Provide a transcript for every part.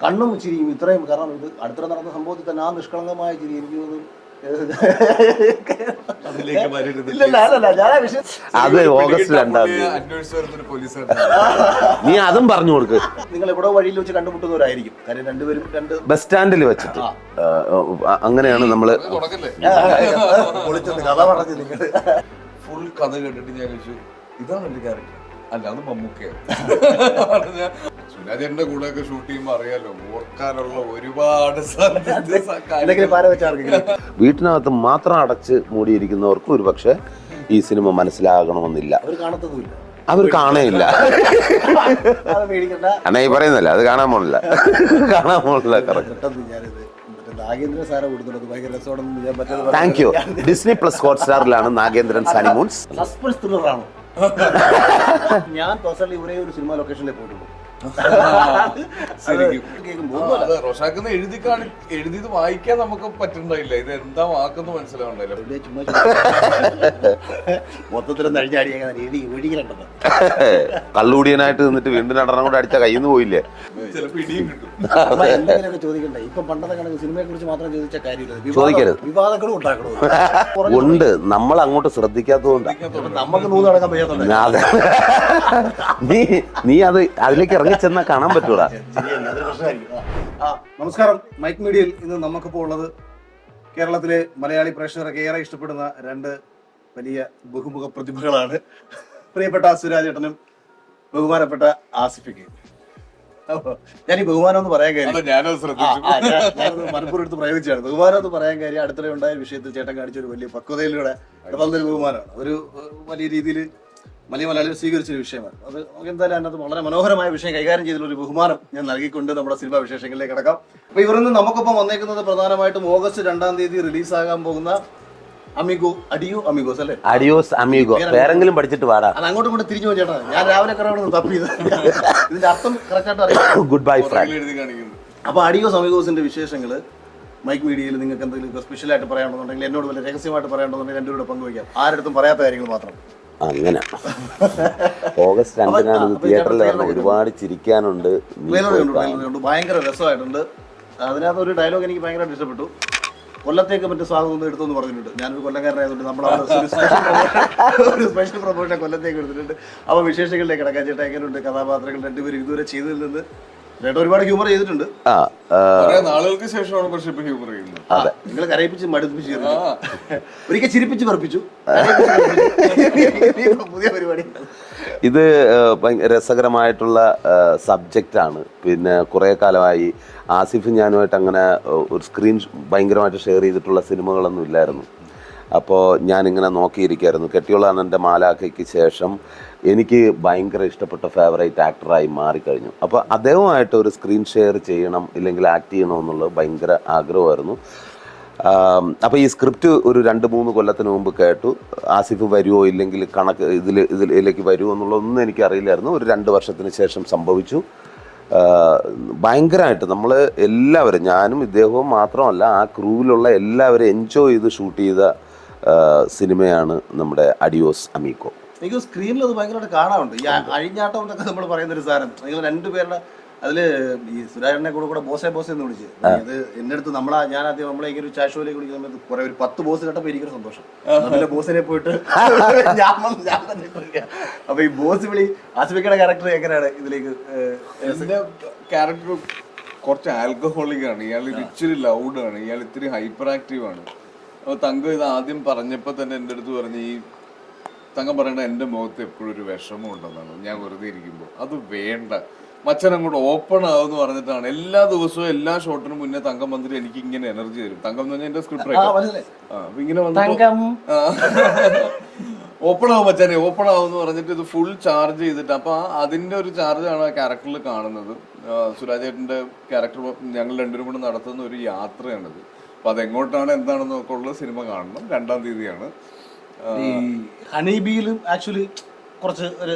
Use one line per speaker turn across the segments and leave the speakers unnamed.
കണ്ണും ചിരിയും ഇത്രയും കാരണം ഇത് അടുത്തിടെ നടന്ന സംഭവത്തിൽ തന്നെ ആ നിഷ്കളങ്കമായ ചിരി എനിക്ക് തോന്നുന്നു
അത് ഓഗസ്റ്റ് രണ്ടാം തീയതി നീ അതും പറഞ്ഞു കൊടുക്ക്
നിങ്ങൾ എവിടെ വഴിയിൽ വെച്ച് കണ്ടുമുട്ടുന്നവരായിരിക്കും കാര്യം രണ്ടുപേരും രണ്ട്
ബസ് സ്റ്റാൻഡിൽ വെച്ചിട്ട് അങ്ങനെയാണ്
നമ്മൾ കഥ പറഞ്ഞു നിങ്ങൾ
ഫുൾ കഥ കേട്ടിട്ട് ഞാൻ ചോദിച്ചു ഇതാണ് എന്റെ ക്യാരക്ടർ അല്ല അത് മമ്മൂക്കയാണ് സുനാചേട്ടന്റെ കൂടെ ഒക്കെ ഷൂട്ട് ചെയ്യുമ്പോ അറിയാലോ ഓർക്കാനുള്ള ഒരുപാട്
വീട്ടിനകത്ത് മാത്രം അടച്ച് മൂടിയിരിക്കുന്നവർക്ക് ഒരു പക്ഷെ ഈ സിനിമ മനസ്സിലാകണമെന്നില്ല.
അവർ
കാണേയില്ല. എന്നാ ഈ പറയുന്നില്ല അത് കാണാൻ പോണില്ല. കാണാൻ പോണില്ല കറക്റ്റ്
സാറെ ഭയങ്കര രസമാണെന്ന് ഞാൻ
താങ്ക് യു ഡിസ്നി പ്ലസ് ഹോട്ട്സ്റ്റാറിലാണ് നാഗേന്ദ്രൻ സാനിമൂൺസ്
സസ്പെൻസ് ത്രില്ലറാണോ ഞാൻ പേഴ്സണലി ഒരേ ഒരു സിനിമ ലൊക്കേഷനിലേക്ക് പോയിട്ടുള്ളൂ.
റോഷാക്കുന്ന എഴുതി കാണി എഴുതിയത് വായിക്കാൻ നമുക്ക് പറ്റുന്നില്ല ഇത് എന്താ വാക്കെന്ന്
മനസ്സിലാവണ്ടല്ലോ
കള്ളുകൂടിയനായിട്ട് നിന്നിട്ട് വീണ്ടും രണ്ടെണ്ണം കൂടെ അടിച്ച കയ്യിൽ നിന്ന് പോയില്ലേ?
ചിലപ്പോ ഇടിയും കിട്ടും.
അപ്പൊ എന്തെങ്കിലുമൊക്കെ ചോദിക്കണ്ടേ? ഇപ്പൊ പണ്ടത്തെ കണക്ക് സിനിമയെ കുറിച്ച് മാത്രം ചോദിച്ച കാര്യമില്ല.
ചോദിക്കരുത്.
വിവാദങ്ങളും ഉണ്ടാക്കണോ?
ഉണ്ട്. നമ്മൾ അങ്ങോട്ട് ശ്രദ്ധിക്കാത്തതുകൊണ്ടാണ്
നമുക്ക് നടക്കാൻ
അതെ. നീ നീ അത് അതിലേക്ക് ഇറങ്ങി ചെന്നാ കാണാൻ പറ്റൂടാ.
ശരിയല്ല, അതൊരു പ്രശ്നമായിരിക്കും. ആ. ആ, നമസ്കാരം. മൈക്ക് മീഡിയയിൽ ഇന്ന് നമുക്കിപ്പോൾ ഉള്ളത് കേരളത്തിലെ മലയാളി പ്രേക്ഷകരൊക്കെ ഏറെ ഇഷ്ടപ്പെടുന്ന രണ്ട് വലിയ ബഹുമുഖ പ്രതിഭകളാണ്. പ്രിയപ്പെട്ട സുരാജേട്ടനും ബഹുമാനപ്പെട്ട ആസിഫിക്കയും അപ്പോ ഞാൻ ഈ ബഹുമാനം എന്ന് പറയാൻ കാര്യം മനപ്പൂർവം എടുത്ത് പ്രയോഗിച്ചാണ് ബഹുമാനം എന്ന് പറയാൻ കാര്യം അടുത്തിടെ ഉണ്ടായ വിഷയത്തിൽ ചേട്ടൻ കാണിച്ച ഒരു വലിയ പക്വതയിലൂടെ വന്നൊരു ബഹുമാനമാണ് ഒരു വലിയ രീതിയിൽ വലിയ മലയാളികൾ സ്വീകരിച്ച ഒരു വിഷയമാണ്. അത് നമുക്ക് എന്തായാലും അതിനകത്ത് വളരെ മനോഹരമായ വിഷയം കൈകാര്യം ചെയ്തിട്ടുള്ള ഒരു ബഹുമാനം ഞാൻ നൽകിക്കൊണ്ട് നമ്മുടെ സിനിമാ വിശേഷങ്ങളിലേക്ക് കിടക്കാം. അപ്പൊ ഇവരിന്ന് നമുക്കൊപ്പം വന്നേക്കുന്നത് പ്രധാനമായിട്ടും ഓഗസ്റ്റ് രണ്ടാം തീയതി റിലീസാകാൻ പോകുന്ന അമിഗോ അഡിയോ അമിഗോസ് അല്ലേ?
Adios Amigo. പേരെങ്കിലും പഠിച്ചിട്ട് വാടാ.
അത് അങ്ങോട്ടും തിരിഞ്ഞു ചേട്ടാ. ഞാൻ രാവിലെ തപ്പി തപ്പിയത് ഇതിന്റെ അർത്ഥം കറക്റ്റായിട്ട് അറിയാം.
ഗുഡ് ബൈ ഫ്രണ്ട്
പുറകിൽ എഴുതി കാണിക്കുന്നു.
അപ്പോൾ അഡിയോ സമീകോസിന്റെ വിശേഷങ്ങൾ മൈക്ക് മീഡിയയിൽ നിങ്ങൾക്ക് എന്തെങ്കിലും സ്പെഷ്യൽ ആയിട്ട് പറയാനുണ്ടെന്നുണ്ടെങ്കിൽ എന്നോട് വല്ല രഹസ്യമായിട്ട് പറയാനുണ്ടെന്നുണ്ടെങ്കിൽ രണ്ടുപേരുടെ പങ്കുവയ്ക്കാം. ആരടുത്തും പറയാത്ത കാര്യങ്ങൾ മാത്രം.
അങ്ങനെ. ഓഗസ്റ്റ് രണ്ടിനാണ് ഇത്
അപ്പൊ
തിയേറ്ററിൽ വരണം ഒരുപാട് ചിരിക്കാനുണ്ട്.
ഭയങ്കര രസമായിട്ടുണ്ട്. അതിനകത്ത് ഒരു ഡയലോഗ് എനിക്ക് ഭയങ്കരമായിട്ട് ഇഷ്ടപ്പെട്ടു. കൊല്ലത്തേക്ക് മറ്റു സ്വാഗതം ഒന്നും എടുത്തെന്ന് പറഞ്ഞിട്ടുണ്ട്. ഞാനൊരു കൊല്ലക്കാരനായതുകൊണ്ട് നമ്മൾ ഒരു സ്പെഷ്യൽ പ്രൊമോഷൻ കൊല്ലത്തേക്ക് എടുത്തിട്ടുണ്ട്. അപ്പോൾ വിശേഷങ്ങളിലേക്ക് കിടക്കാൻ ചേട്ടാ എങ്ങനെയുണ്ട്? കഥാപാത്രങ്ങൾ രണ്ടുപേരും ഇതുവരെ ചെയ്തതിൽ നിന്ന്? ചേട്ടാ ഒരുപാട് ഹ്യൂമർ ചെയ്തിട്ടുണ്ട്.
നാളുകൾക്ക് ശേഷമാണ് പക്ഷെ ഇപ്പൊ ഹ്യൂമർ ചെയ്യുന്നത്.
നിങ്ങൾ കരയിപ്പിച്ച് മടുപ്പിച്ച്. ഒരിക്കൽ ചിരിപ്പിച്ച് പറപ്പിച്ചു പുതിയ പരിപാടി
ഇത് രസകരമായിട്ടുള്ള സബ്ജക്റ്റാണ്. പിന്നെ കുറേ കാലമായി ആസിഫ് ഞാനുമായിട്ട് അങ്ങനെ ഒരു സ്ക്രീൻ ഭയങ്കരമായിട്ട് ഷെയർ ചെയ്തിട്ടുള്ള സിനിമകളൊന്നും ഇല്ലായിരുന്നു. അപ്പോൾ ഞാനിങ്ങനെ നോക്കിയിരിക്കുകയായിരുന്നു അണ്ണന്റെ മാലാഖയ്ക്ക് ശേഷം എനിക്ക് ഭയങ്കര ഇഷ്ടപ്പെട്ട ഫേവറേറ്റ് ആക്ടറായി മാറിക്കഴിഞ്ഞു. അപ്പോൾ അദ്ദേഹമായിട്ട് ഒരു സ്ക്രീൻ ഷെയർ ചെയ്യണം ഇല്ലെങ്കിൽ ആക്ട് ചെയ്യണമെന്നുള്ളത് ഭയങ്കര ആഗ്രഹമായിരുന്നു. അപ്പോൾ ഈ സ്ക്രിപ്റ്റ് ഒരു രണ്ട് മൂന്ന് കൊല്ലത്തിന് മുമ്പ് കേട്ടു. ആസിഫ് വരുമോ ഇല്ലെങ്കിൽ കണക്ക് ഇതിൽ ഇതിലേക്ക് വരുമോ എന്നുള്ളതൊന്നും എനിക്കറിയില്ലായിരുന്നു ഒരു രണ്ട് വർഷത്തിന് ശേഷം സംഭവിച്ചു. ഭയങ്കരമായിട്ട് നമ്മൾ എല്ലാവരും ഞാനും ഇദ്ദേഹവും മാത്രമല്ല ആ ക്രൂവിലുള്ള എല്ലാവരും എൻജോയ് ചെയ്ത് ഷൂട്ട് ചെയ്ത സിനിമയാണ് നമ്മുടെ അഡിയോസ് അമീക്കോ.
എനിക്ക് സ്ക്രീനിൽ അത് ഭയങ്കരമായിട്ട് കാണാറുണ്ട് ഈ അഴിഞ്ഞാട്ടം എന്നൊക്കെ നമ്മൾ പറയുന്ന ഒരു സാധനം. നിങ്ങൾ രണ്ടുപേരുടെ അതിൽ ഈ സുരാജനെ കൂടെ കൂടെ ബോസെ ബോസെ എന്ന് വിളിച്ച്. ഇത് എന്റെ അടുത്ത് നമ്മളാ ഞാൻ ആദ്യം നമ്മളെ ഇങ്ങനെ ഒരു ചാഷോയിലേക്ക് വിളിക്കുന്ന സമയത്ത് കുറെ ഒരു പത്ത് ബോസ് കേട്ടപ്പോ എനിക്കൊരു സന്തോഷം. നല്ല ബോസിനെ പോയിട്ട് ഞാൻ ഞാൻ തന്നെ. അപ്പൊ ഈ ബോസ് വിളി ആസിഫിക്കയുടെ ക്യാരക്ടർ എങ്ങനെയാണ് ഇതിലേക്ക്
ക്യാരക്ടർ കുറച്ച് ആൽക്കഹോളിക് ആണ്. ഇയാൾ ഇച്ചിരി ലൗഡ് ആണ്. ഇയാൾ ഇത്തിരി ഹൈപ്പർ ആക്റ്റീവ് ആണ്. അപ്പൊ തങ്ക ഇത് ആദ്യം പറഞ്ഞപ്പോ തന്നെ എന്റെ അടുത്ത് പറഞ്ഞു ഈ തങ്കം പറയണ്ട എന്റെ മുഖത്ത് എപ്പോഴും ഒരു വിഷമം ഉണ്ടെന്നാണ്. ഞാൻ വെറുതെ ഇരിക്കുമ്പോൾ അത് വേണ്ട. മച്ചൻ അങ്ങോട്ട് ഓപ്പൺ ആവെന്ന് പറഞ്ഞിട്ടാണ്. എല്ലാ ദിവസവും എല്ലാ ഷോട്ടിനും മുന്നേ തങ്കം വന്നിട്ട് എനിക്ക് ഇങ്ങനെ എനർജി തരും. തങ്കം എന്ന് പറഞ്ഞാൽ എന്റെ സ്ക്രിപ്റ്റ് അപ്പൊ ഇങ്ങനെ ഓപ്പൺ ആവും മച്ചാനെ ഓപ്പൺ ആവും എന്ന് പറഞ്ഞിട്ട് ഇത് ഫുൾ ചാർജ് ചെയ്തിട്ട് അപ്പൊ അതിന്റെ ഒരു ചാർജ് ആണ് ആ ക്യാരക്ടറിൽ കാണുന്നത്. സുരാജേട്ടന്റെ ക്യാരക്ടർ ഞങ്ങൾ രണ്ടുപേരും കൂടെ നടത്തുന്ന ഒരു യാത്രയാണിത്. അപ്പൊ അതെങ്ങോട്ടാണ് എന്താണെന്നൊക്കെ ഉള്ള സിനിമ കാണണം. രണ്ടാം തീയതിയാണ്.
ഹണിബിയിലും ആക്ച്വലി കുറച്ച് ഒരു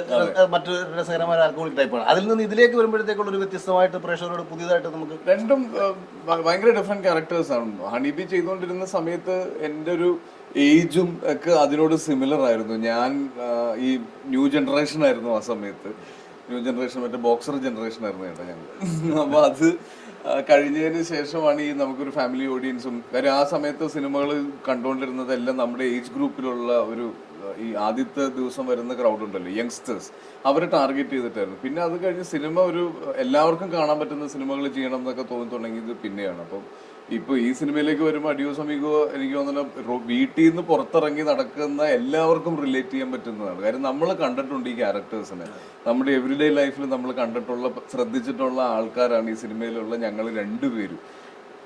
മറ്റൊരു രസകരമായ ആൽക്കോളിക് ടൈപ്പാണ് അതിൽ നിന്ന് ഇതിലേക്ക് വരുമ്പോഴത്തേക്കുള്ള ഒരു വ്യത്യസ്തമായിട്ട് പ്രേക്ഷകരോട് പുതിയതായിട്ട് നമുക്ക്
രണ്ടും ഭയങ്കര ഡിഫറെന്റ് ക്യാരക്ടേഴ്സ് ആണ് ഹണിബി ചെയ്തുകൊണ്ടിരുന്ന സമയത്ത് എന്റെ ഒരു ഏജും ഒക്കെ അതിനോട് സിമിലർ ആയിരുന്നു. ഞാൻ ഈ ന്യൂ ജനറേഷൻ ആയിരുന്നു ആ സമയത്ത്. ന്യൂ ജനറേഷൻ മറ്റേ ബോക്സർ ജനറേഷൻ ആയിരുന്നു കേട്ടോ ഞങ്ങൾ അപ്പൊ അത് കഴിഞ്ഞതിന് ശേഷമാണ് ഈ നമുക്കൊരു ഫാമിലി ഓഡിയൻസും കാര്യം ആ സമയത്ത് സിനിമകൾ കണ്ടുകൊണ്ടിരുന്നതെല്ലാം നമ്മുടെ ഏജ് ഗ്രൂപ്പിലുള്ള ഒരു ഈ ആദ്യത്തെ ദിവസം വരുന്ന ക്രൗഡ് ഉണ്ടല്ലോ യങ്സ്റ്റേഴ്സ് അവരെ ടാർഗറ്റ് ചെയ്തിട്ടായിരുന്നു. പിന്നെ അത് കഴിഞ്ഞ് സിനിമ ഒരു എല്ലാവർക്കും കാണാൻ പറ്റുന്ന സിനിമകൾ ചെയ്യണം എന്നൊക്കെ തോന്നി തുടങ്ങിയത് പിന്നെയാണ്. അപ്പം ഇപ്പൊ ഈ സിനിമയിലേക്ക് വരുമ്പോൾ അടിയോ സമീകോ എനിക്ക് തോന്നുന്നു വീട്ടിൽ നിന്ന് പുറത്തിറങ്ങി നടക്കുന്ന എല്ലാവർക്കും റിലേറ്റ് ചെയ്യാൻ പറ്റുന്നതാണ്. കാര്യം നമ്മൾ കണ്ടിട്ടുണ്ട് ഈ ക്യാരക്ടേഴ്സിനെ നമ്മുടെ എവറിഡേ ലൈഫിൽ നമ്മൾ കണ്ടിട്ടുള്ള ശ്രദ്ധിച്ചിട്ടുള്ള ആൾക്കാരാണ് ഈ സിനിമയിലുള്ള ഞങ്ങൾ രണ്ടുപേരും.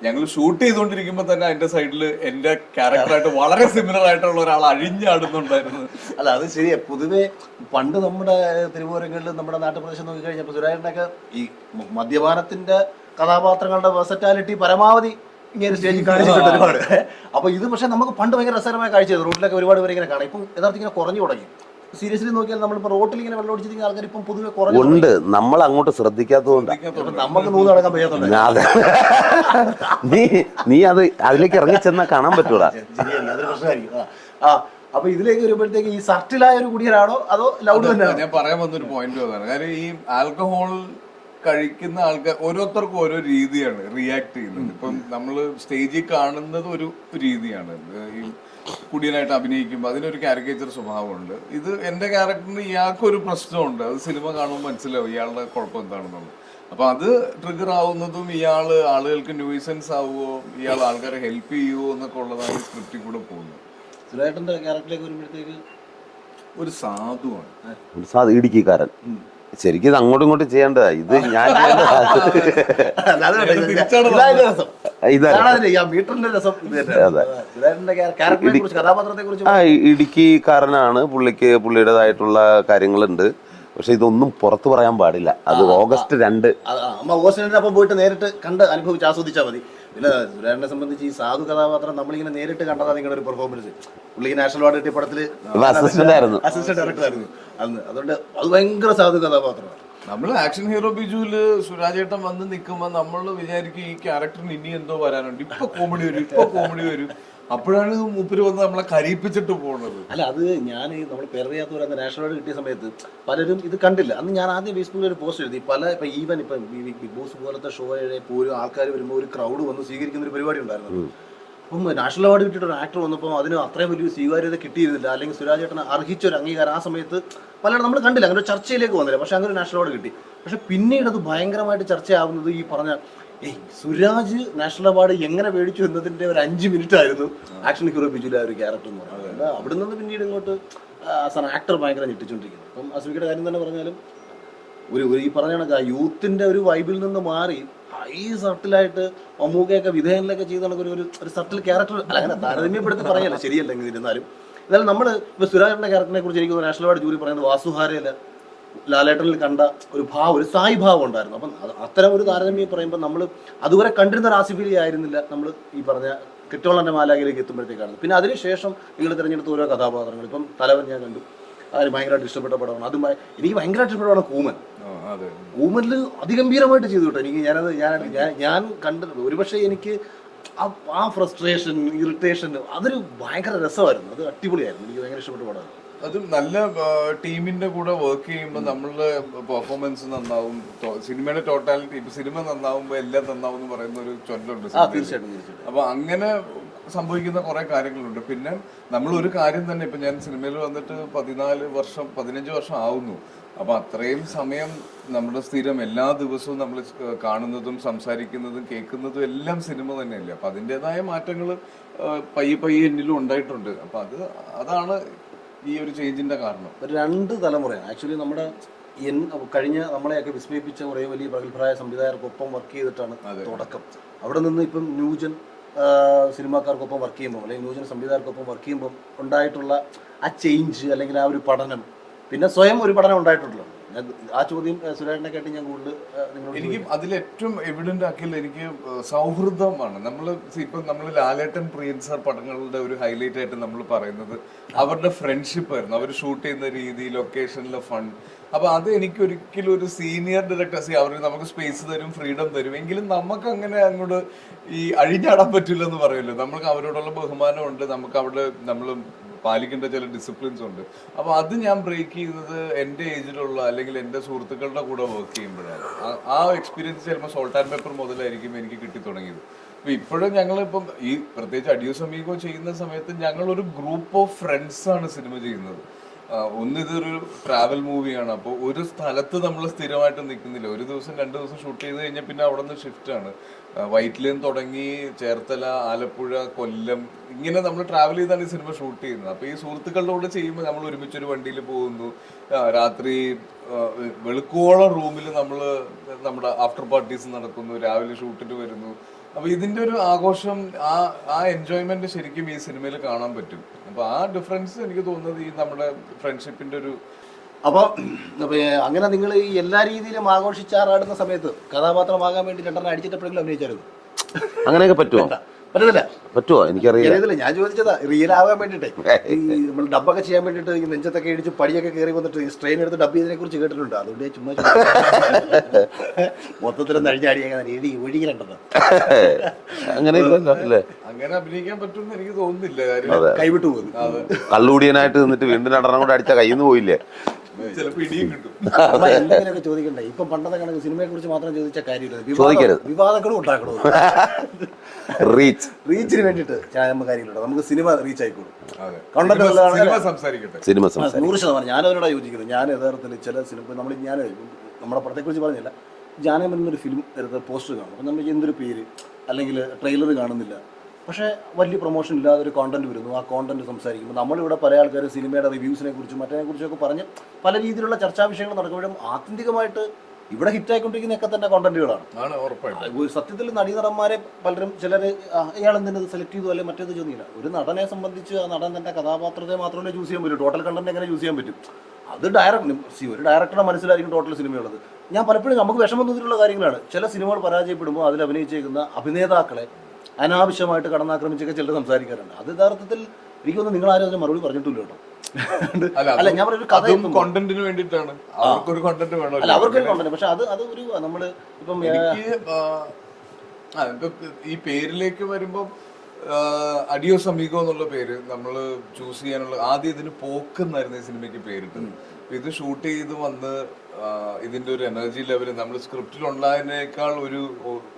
ഞങ്ങൾ ഷൂട്ട് ചെയ്തുകൊണ്ടിരിക്കുമ്പോൾ തന്നെ അതിന്റെ സൈഡിൽ എന്റെ ക്യാരക്ടറായിട്ട് വളരെ സിമിലർ ആയിട്ടുള്ള ഒരാൾ അഴിഞ്ഞാടുന്നുണ്ടായിരുന്നു.
അല്ല അത് ശരിയാ. പൊതുവെ പണ്ട് നമ്മുടെ തിരുവോരങ്ങളിൽ നമ്മുടെ നാട്ടുപ്രദേശം നോക്കി കഴിഞ്ഞപ്പോൾ സുരാജനൊക്കെ ഈ മദ്യപാനത്തിന്റെ കഥാപാത്രങ്ങളുടെ വെർസറ്റാലിറ്റി പരമാവധി ഇങ്ങനെ സ്റ്റേജിൽ കാണിച്ചിട്ടുണ്ട് ഒരുപാട്. അപ്പൊ ഇത് പക്ഷെ നമുക്ക് പണ്ട് ഭയങ്കര രസകരമായ കാഴ്ചയായിരുന്നു. റൂട്ടിലൊക്കെ ഒരുപാട് പേര് ഇങ്ങനെ കാണാം. ഇപ്പം യഥാർത്ഥം ഇങ്ങനെ കുറഞ്ഞു തുടങ്ങി. സീരിയസ്ലി നോക്കിയാൽ നമ്മളിപ്പോൾ റോട്ടിൽ ഇങ്ങനെ വെള്ളം ഒടിച്ചിരിക്കുന്ന ആൾക്കാർ ഇപ്പം പൊതുവെ കുറഞ്ഞു
ഉണ്ട്. നമ്മൾ അങ്ങോട്ട്
ശ്രദ്ധിക്കാത്തതുകൊണ്ട്. നമുക്ക് നൂന്ന് നടക്കാൻ വയ്യാത്തുണ്ട്.
അതെ. നീ നീ അത് അതിലേക്ക് ഇറങ്ങി ചെന്നാ കാണാൻ പറ്റൂടാ.
ശരിയല്ല അതൊരു പ്രശ്നമായിരിക്കും. ആ. ആ അപ്പൊ ഇതിലേക്ക് വരുമ്പോഴത്തേക്ക് ഈ സർട്ടിലായ ഒരു കുടിയനാണോ അതോ ലൗഡ്
തന്നെ
തന്നെയാണോ?
ഞാൻ പറയാൻ വന്നൊരു പോയിന്റ് അതാണ് കാര്യം ഈ ആൽക്കഹോൾ കഴിക്കുന്ന ആൾക്കാർ ഓരോരുത്തർക്കും ഓരോ രീതിയാണ് റിയാക്ട് ചെയ്യുന്നത്. ഇപ്പം നമ്മൾ സ്റ്റേജിൽ കാണുന്നത് ഒരു രീതിയാണ്. ഈ കുടിയനായിട്ട് അഭിനയിക്കുമ്പോൾ അതിനൊരു കാരിക്കേച്ചർ സ്വഭാവമുണ്ട്. ഇത് എന്റെ ക്യാരക്ടറിന് ഇയാൾക്കൊരു പ്രശ്നമുണ്ട്. അത് സിനിമ കാണുമ്പോൾ മനസ്സിലാവും ഇയാളുടെ കുഴപ്പം എന്താണെന്നുള്ളത്. അപ്പൊ അത് ട്രിഗർ ആവുന്നതും ഇയാൾ ആളുകൾക്ക് ന്യൂസൻസ് ആവുമോ ഇയാൾ ആൾക്കാരെ ഹെൽപ്പ് ചെയ്യുമോ എന്നൊക്കെ ഉള്ളതാണ് ഈ സ്ക്രിപ്റ്റിൽ കൂടെ പോകുന്നത്.
ഒരു ക്യാരക്ടറിലേക്ക് വരുമ്പോഴത്തേക്ക്
ഒരു സാധുവാണ്.
സാധു ഇടുക്കിക്കാരൻ. ശരിക്കും ഇത് അങ്ങോട്ടും ഇങ്ങോട്ടും ചെയ്യേണ്ടതാ. ഇത് ഞാൻ ചെയ്യേണ്ടതാ. കാരനാണ് പുള്ളിക്ക് പുള്ളിയുടേതായിട്ടുള്ള കാര്യങ്ങളുണ്ട്. പക്ഷെ ഇതൊന്നും പുറത്തു പറയാൻ പാടില്ല. അത് ഓഗസ്റ്റ് രണ്ട്.
ഓഗസ്റ്റ് രണ്ടിന് അപ്പം പോയിട്ട് നേരിട്ട് കണ്ട് അനുഭവിച്ച് ആസ്വദിച്ചാൽ മതി. പിന്നെ സുരേഷിനെ സംബന്ധിച്ച് ഈ സാധു കഥാപാത്രം നമ്മളിങ്ങനെ നേരിട്ട് കണ്ടതാണ് നിങ്ങളുടെ ഒരു പെർഫോമൻസ് പുള്ളി നാഷണൽ അവാർഡ് കിട്ടിയ പടത്തിൽ
അസിസ്റ്റന്റ് ആയിരുന്നു.
അസിസ്റ്റന്റ് ഡയറക്ടർ ആയിരുന്നു. അന്ന് അതുകൊണ്ട് അത് ഭയങ്കര സാധു കഥാപാത്രമാണ്
നമ്മൾ ആക്ഷൻ ഹീറോ ബിജുവിൽ സുരാജേട്ടൻ വന്ന് നിൽക്കുമ്പോൾ നമ്മൾ വിചാരിക്കും ഈ ക്യാരക്ടറിന് ഇനി എന്തോ വരാനുണ്ട്. ഇപ്പൊ കോമഡി വരും ഇപ്പൊ കോമഡി വരും. അപ്പോഴാണ് മൂപ്പര് വന്ന് നമ്മളെ കരയിപ്പിച്ചിട്ട് പോകുന്നത്
അല്ല അത് ഞാൻ നമ്മൾ പെരറിയാത്ത പറയുന്ന നാഷണൽ അവാർഡ് കിട്ടിയ സമയത്ത് പലരും ഇത് കണ്ടില്ല. അന്ന് ഞാൻ ആദ്യം ഫേസ്ബുക്കിൽ ഒരു പോസ്റ്റ് എഴുതി. പല ഇപ്പൊ ഈവൻ ഇപ്പൊ ബിഗ് ബോസ് പോലത്തെ ഷോയുടെ പോലും ആൾക്കാർ വരുമ്പോൾ ഒരു ക്രൗഡ് വന്ന് സ്വീകരിക്കുന്ന ഒരു പരിപാടി ഉണ്ടായിരുന്നു. അപ്പം നാഷണൽ അവാർഡ് കിട്ടിയിട്ട് ഒരു ആക്ടർ വന്നപ്പോൾ അതിന് അത്രയും വലിയ സ്വീകാര്യത കിട്ടിയിരുന്നില്ല. അല്ലെങ്കിൽ സുരാജ് ചേട്ടൻ അർഹിച്ച ഒരു അംഗീകാരം ആ സമയത്ത് പലരും നമ്മൾ കണ്ടില്ല. അങ്ങനെ ഒരു ചർച്ചയിലേക്ക് വന്നില്ല. പക്ഷെ അങ്ങനെ ഒരു നാഷണൽ അവാർഡ് കിട്ടി. പക്ഷെ പിന്നീട് അത് ഭയങ്കരമായിട്ട് ചർച്ചയാവുന്നത് ഈ പറഞ്ഞ സുരാജ് നാഷണൽ അവാർഡ് എങ്ങനെ മേടിച്ചു എന്നതിന്റെ ഒരു അഞ്ച് മിനിറ്റ് ആയിരുന്നു. ആക്ഷൻ ഹീറോ ബിജുല ഒരു ക്യാരക്ടർ എന്ന് പറയുന്നത്. അവിടെ നിന്ന് പിന്നീട് ഇങ്ങോട്ട് ആസ് ആൻ ആക്ടർ ഭയങ്കര ഞെട്ടിച്ചുകൊണ്ടിരിക്കുന്നത് അപ്പം അസുഖിയുടെ കാര്യം തന്നെ പറഞ്ഞാലും ഒരു ഒരു ഈ പറഞ്ഞ കണക്ക് ആ യൂത്തിന്റെ ഒരു വൈബിൽ നിന്ന് മാറി ഹൈ സട്ടിലായിട്ട് മമ്മൂക്കയൊക്കെ വിധേയനിലൊക്കെ ചെയ്ത ഒരു ഒരു- സട്ടിൽ സർട്ടിൽ ക്യാരക്ടർ അല്ല അങ്ങനെ താരതമ്യപ്പെടുത്തി പറയല്ല ശരിയല്ലെങ്കിൽ ഇരുന്നാലും. എന്നാലും നമ്മൾ ഇപ്പൊ സുരാജിന്റെ ക്യാരക്ടറിനെ കുറിച്ച് എനിക്ക് നാഷണൽ അവാർഡ് ജൂറി പറയുന്നത് വാസുഹാരയിൽ ലാലേട്ടനിൽ കണ്ട ഒരു ഭാവം ഒരു സായി ഭാവം ഉണ്ടായിരുന്നു. അപ്പം അത് അത്തരം ഒരു താരതമ്യം പറയുമ്പോൾ നമ്മൾ അതുവരെ കണ്ടിരുന്ന ഒരു ആസിഫലി ആയിരുന്നില്ല നമ്മൾ ഈ പറഞ്ഞ കിട്ടോളന്റെ മാലാഖയിലേക്ക് എത്തുമ്പോഴത്തേക്കാണ് പിന്നെ അതിനുശേഷം നിങ്ങൾ തിരഞ്ഞെടുത്ത ഓരോ കഥാപാത്രങ്ങൾ. ഇപ്പം തലവൻ ഞാൻ കണ്ടു. അതിന് ഭയങ്കരമായിട്ട് ഇഷ്ടപ്പെട്ട പടമാണ്. അതും എനിക്ക് ഭയങ്കരമായിട്ട് ഇഷ്ടപ്പെട്ട കൂമൻ. കൂമനിൽ അതിഗംഭീരമായിട്ട് ചെയ്തു കേട്ടോ. എനിക്ക് ഞാനത് ഞാൻ ഞാൻ- ഞാൻ കണ്ടത് ഒരുപക്ഷെ എനിക്ക് ആ- ആ ഫ്രസ്ട്രേഷൻ ഇറിറ്റേഷൻ അതൊരു ഭയങ്കര രസമായിരുന്നു. അത് അടിപൊളിയായിരുന്നു. എനിക്ക് ഭയങ്കര ഇഷ്ടപ്പെട്ട പടമാണ്
അത് നല്ല ടീമിന്റെ കൂടെ വർക്ക് ചെയ്യുമ്പോൾ നമ്മളുടെ പെർഫോമൻസ് നന്നാവും. സിനിമയുടെ ടോട്ടാലിറ്റി ഇപ്പൊ സിനിമ നന്നാവുമ്പോൾ എല്ലാം നന്നാവും എന്ന് പറയുന്ന ഒരു ചൊല്ലുണ്ട്
തീർച്ചയായിട്ടും
അപ്പൊ അങ്ങനെ സംഭവിക്കുന്ന കുറെ കാര്യങ്ങളുണ്ട്. പിന്നെ നമ്മൾ ഒരു കാര്യം തന്നെ ഇപ്പൊ ഞാൻ സിനിമയിൽ വന്നിട്ട് പതിനാല് വർഷം പതിനഞ്ച് വർഷം ആവുന്നു. അപ്പൊ അത്രയും സമയം നമ്മുടെ സ്ഥിരം എല്ലാ ദിവസവും നമ്മൾ കാണുന്നതും സംസാരിക്കുന്നതും കേൾക്കുന്നതും എല്ലാം സിനിമ തന്നെയല്ലേ? അപ്പൊ അതിന്റെതായ മാറ്റങ്ങൾ പയ്യെ പയ്യെ എന്നിലും ഉണ്ടായിട്ടുണ്ട്. അപ്പൊ അത് അതാണ് ഈ ഒരു ചേഞ്ചിന്റെ കാരണം.
ഒരു രണ്ട് തലമുറയാണ് ആക്ച്വലി നമ്മുടെ എൻ കഴിഞ്ഞ നമ്മളെയൊക്കെ വിസ്മയിപ്പിച്ച കുറേ വലിയ പ്രഗത്ഭരായ സംവിധായകർക്കൊപ്പം വർക്ക് ചെയ്തിട്ടാണ് തുടക്കം. അവിടെ നിന്ന് ഇപ്പം ന്യൂജൻ സിനിമാക്കാർക്കൊപ്പം വർക്ക് ചെയ്യുമ്പോൾ അല്ലെങ്കിൽ ന്യൂജൻ സംവിധായകർക്കൊപ്പം വർക്ക് ചെയ്യുമ്പോൾ ഉണ്ടായിട്ടുള്ള ആ ചേഞ്ച് അല്ലെങ്കിൽ ആ ഒരു പഠനം പിന്നെ സ്വയം ഒരു പഠനം ഉണ്ടായിട്ടുണ്ടല്ലോ. ആ ചോദ്യം ആ, സുരേഷിനെ കേട്ട് ഞാൻ കൂടുതൽ
എനിക്ക് അതിൽ ഏറ്റവും എവിഡന്റ് ആക്കിയത് എനിക്ക് സൗഹൃദമാണ്. നമ്മൾ ഇപ്പം നമ്മൾ ലാലേട്ടൻ പ്രിയൻസർ പടങ്ങളുടെ ഒരു ഹൈലൈറ്റ് ആയിട്ട് നമ്മൾ പറയുന്നത് അവരുടെ ഫ്രണ്ട്ഷിപ്പ് ആയിരുന്നു. അവർ ഷൂട്ട് ചെയ്യുന്ന രീതി ലൊക്കേഷനിലെ ഫണ്ട് അപ്പൊ അത് എനിക്ക് ഒരിക്കലും ഒരു സീനിയർ ഡയറക്ടേഴ്സ് അവർ നമുക്ക് സ്പേസ് തരും ഫ്രീഡം തരും. എങ്കിലും നമുക്ക് അങ്ങനെ അങ്ങോട്ട് ഈ അഴിഞ്ഞാടാൻ പറ്റില്ല എന്ന് പറയുമല്ലോ നമുക്ക് അവരോടുള്ള ബഹുമാനമുണ്ട്. നമുക്ക് അവിടെ നമ്മൾ പാലിക്കേണ്ട ചില ഡിസിപ്ലിൻസ് ഉണ്ട്. അപ്പൊ അത് ഞാൻ ബ്രേക്ക് ചെയ്യുന്നത് എന്റെ ഏജിലുള്ള അല്ലെങ്കിൽ എന്റെ സുഹൃത്തുക്കളുടെ കൂടെ വർക്ക് ചെയ്യുമ്പോഴാണ്. ആ- എക്സ്പീരിയൻസ് ചിലപ്പോൾ സോൾട്ട് ആൻഡ് പേപ്പർ മുതലായിരിക്കും എനിക്ക് കിട്ടി തുടങ്ങിയത്. അപ്പൊ ഇപ്പോഴും ഞങ്ങളിപ്പം ഈ പ്രത്യേകിച്ച് അടിയോ സമീകോ ചെയ്യുന്ന സമയത്ത് ഞങ്ങൾ ഒരു ഗ്രൂപ്പ് ഓഫ് ഫ്രണ്ട്സ് ആണ് സിനിമ ചെയ്യുന്നത്. ഒന്ന് ഇതൊരു ട്രാവൽ മൂവിയാണ് അപ്പോൾ ഒരു സ്ഥലത്ത് നമ്മൾ സ്ഥിരമായിട്ട് നിൽക്കുന്നില്ല ഒരു ദിവസം രണ്ട് ദിവസം ഷൂട്ട് ചെയ്ത് കഴിഞ്ഞാൽ പിന്നെ അവിടെ നിന്ന് ഷിഫ്റ്റ് ആണ്. വൈറ്റിൽ നിന്ന് തുടങ്ങി ചേർത്തല ആലപ്പുഴ കൊല്ലം ഇങ്ങനെ നമ്മൾ ട്രാവൽ ചെയ്താണ് ഈ സിനിമ ഷൂട്ട് ചെയ്യുന്നത്. അപ്പോൾ ഈ സുഹൃത്തുക്കളുടെ കൂടെ ചെയ്യുമ്പോൾ നമ്മൾ ഒരുമിച്ചൊരു വണ്ടിയിൽ പോകുന്നു. രാത്രി വെളുക്കോളം റൂമിൽ നമ്മൾ നമ്മുടെ ആഫ്റ്റർ പാർട്ടീസ് നടക്കുന്നു രാവിലെ ഷൂട്ടിന് വരുന്നു. അപ്പൊ ഇതിന്റെ ഒരു ആഘോഷം ആ ആ എൻജോയ്മെന്റ് ശരിക്കും ഈ സിനിമയിൽ കാണാൻ പറ്റും. അപ്പൊ ആ ഡിഫറൻസ് എനിക്ക് തോന്നുന്നത് ഈ നമ്മുടെ ഫ്രണ്ട്ഷിപ്പിന്റെ ഒരു
അപ്പോൾ അങ്ങനെ നിങ്ങൾ ഈ എല്ലാ രീതിയിലും ആഘോഷിച്ചാറാടുന്ന സമയത്ത് കഥാപാത്രമാകാൻ വേണ്ടി രണ്ടെണ്ണം അടിച്ചിട്ടപ്പോഴെങ്കിലും അഭിനയിച്ചായിരുന്നു.
അങ്ങനെയൊക്കെ പറ്റുമോ
പറ്റുന്നില്ല
പറ്റുമോ എനിക്കറിയില്ല.
ഞാൻ ചോദിച്ചതാ. റിയൽ ആവാൻ വേണ്ടിട്ടേ. ഈ നമ്മൾ ഡബ്ബൊക്കെ ചെയ്യാൻ വേണ്ടിട്ട് ഈ നെഞ്ചത്തൊക്കെ ഇടിച്ച് പടിയൊക്കെ കയറി വന്നിട്ട് ഈ സ്ട്രെയിൻ എടുത്ത് ഡബ് ചെയ്തതിനെ കുറിച്ച് കേട്ടിട്ടുണ്ട്. അതുകൊണ്ട് ഞാൻ ചുമ്മാ മൊത്തത്തിലൊന്ന് അഴിഞ്ഞാടിയാൽ രീതി ഒഴുകിലുണ്ടെന്ന്
അങ്ങനെ അല്ലേ
അങ്ങനെ അഭിനയിക്കാൻ പറ്റുമെന്ന് എനിക്ക് തോന്നുന്നില്ല കാര്യം.
കൈവിട്ടു പോകുന്നു
കള്ളുകൂടിയനായിട്ട് നിന്നിട്ട് വീണ്ടും രണ്ടെണ്ണം കൂടെ അടിച്ച കയ്യിൽ നിന്ന് പോയില്ലേ?
ചിലപ്പോ ഇടിയും കിട്ടും.
അമ്മ എന്തെങ്കിലുമൊക്കെ ചോദിക്കണ്ടേ? ഇപ്പം പണ്ടത്തെ കണക്ക് സിനിമയെ കുറിച്ച് മാത്രം ചോദിച്ച കാര്യമില്ല.
ചോദിക്കരുത്.
വിവാദങ്ങളും ഉണ്ടാക്കണോ?
റീച്ച്.
റീച്ചിന് വേണ്ടിയിട്ട് ചായമ്മ കാര്യമില്ല നമുക്ക് സിനിമ റീച്ച് ആയിക്കോളും
അതെ സിനിമ- സംസാരിക്കട്ടെ.
സിനിമ
നൂറ് ശതമാനം. ഞാനതിനോടാ യോജിക്കുന്നത്. ഞാൻ യഥാർത്ഥത്തിൽ ചില സിനിമ നമ്മൾ ഞാൻ നമ്മുടെ പടത്തെക്കുറിച്ച് പറഞ്ഞില്ല. ജാനം എന്നൊരു ഫിലിം എടുത്ത പോസ്റ്റർ കാണും. അപ്പം നമ്മൾ എന്തൊരു പേര്? അല്ലെങ്കിൽ ട്രെയിലർ കാണുന്നില്ല. പക്ഷേ വലിയ പ്രൊമോഷൻ ഇല്ലാതെ ഒരു കോണ്ടന്റ് വരുന്നു. ആ കോണ്ടന്റ് സംസാരിക്കുമ്പോൾ നമ്മളിവിടെ പല ആൾക്കാർ സിനിമയുടെ റിവ്യൂസിനെ കുറിച്ചും മറ്റേ കുറിച്ചൊക്കെ പറഞ്ഞ് പല രീതിയിലുള്ള ചർച്ചാ വിഷയങ്ങൾ നടക്കുമ്പോഴും ആത്യന്തികമായിട്ട് ഇവിടെ ഹിറ്റായിക്കൊണ്ടിരിക്കുന്നതൊക്കെ തന്നെ കോണ്ടന്റുകളാണ് സത്യത്തിൽ നടീനടന്മാരെ പലരും ചിലർ ഇയാൾ എന്തിനത് സെലക്ട് ചെയ്തു അല്ലെങ്കിൽ മറ്റേത് ചെയ്യുന്നില്ല. ഒരു നടനെ സംബന്ധിച്ച് ആ നടൻ തന്റെ കഥാപാത്രത്തെ മാത്രമേ ചൂസ് ചെയ്യാൻ പറ്റൂ. ടോട്ടൽ കണ്ടന്റ് എങ്ങനെ ചൂസ് ചെയ്യാൻ പറ്റും? അത് ഡയറക്ട് സി ഒരു ഡയറക്ടറുടെ മനസ്സിലായിരിക്കും ടോട്ടൽ സിനിമയുള്ളത് ഞാൻ പലപ്പോഴും നമുക്ക് വിഷമം തോന്നിയിട്ടുള്ള കാര്യങ്ങളാണ്. ചില സിനിമകൾ പരാജയപ്പെടുമ്പോൾ അതിൽ അഭിനയിച്ചേക്കുന്ന അഭിനേതാക്കളെ അനാവശ്യമായിട്ട് കടന്നാക്രമിച്ചൊക്കെ ചിലർ സംസാരിക്കാറുണ്ട്. അത് യഥാർത്ഥത്തിൽ എനിക്കൊന്നും നിങ്ങൾ ആരും അതിന് മറുപടി പറഞ്ഞിട്ടില്ല കേട്ടോ.
അല്ല
ഞാൻ കഥ
കോണ്ടന്റിന് വേണ്ടിയിട്ടാണ്. അവർക്കൊരു കോണ്ടന്റ്
അല്ല
വേണമല്ലോ
അവർക്കൊരു കോണ്ടന്റ് പക്ഷെ അത് അത് ഒരു നമ്മൾ ഇപ്പം
ഈ പേരിലേക്ക് വരുമ്പോൾ അഡിയോ സമീകോ എന്നുള്ള പേര് നമ്മൾ ചൂസ് ചെയ്യാനുള്ള ആദ്യം ഇതിന് പോക്ക് എന്നായിരുന്നു ഈ സിനിമയ്ക്ക് പേരിട്ട് ഇത് ഷൂട്ട് ചെയ്ത് വന്ന് ഇതിന്റെ ഒരു എനർജി ലെവൽ നമ്മൾ സ്ക്രിപ്റ്റിൽ ഉണ്ടായതിനേക്കാൾ ഒരു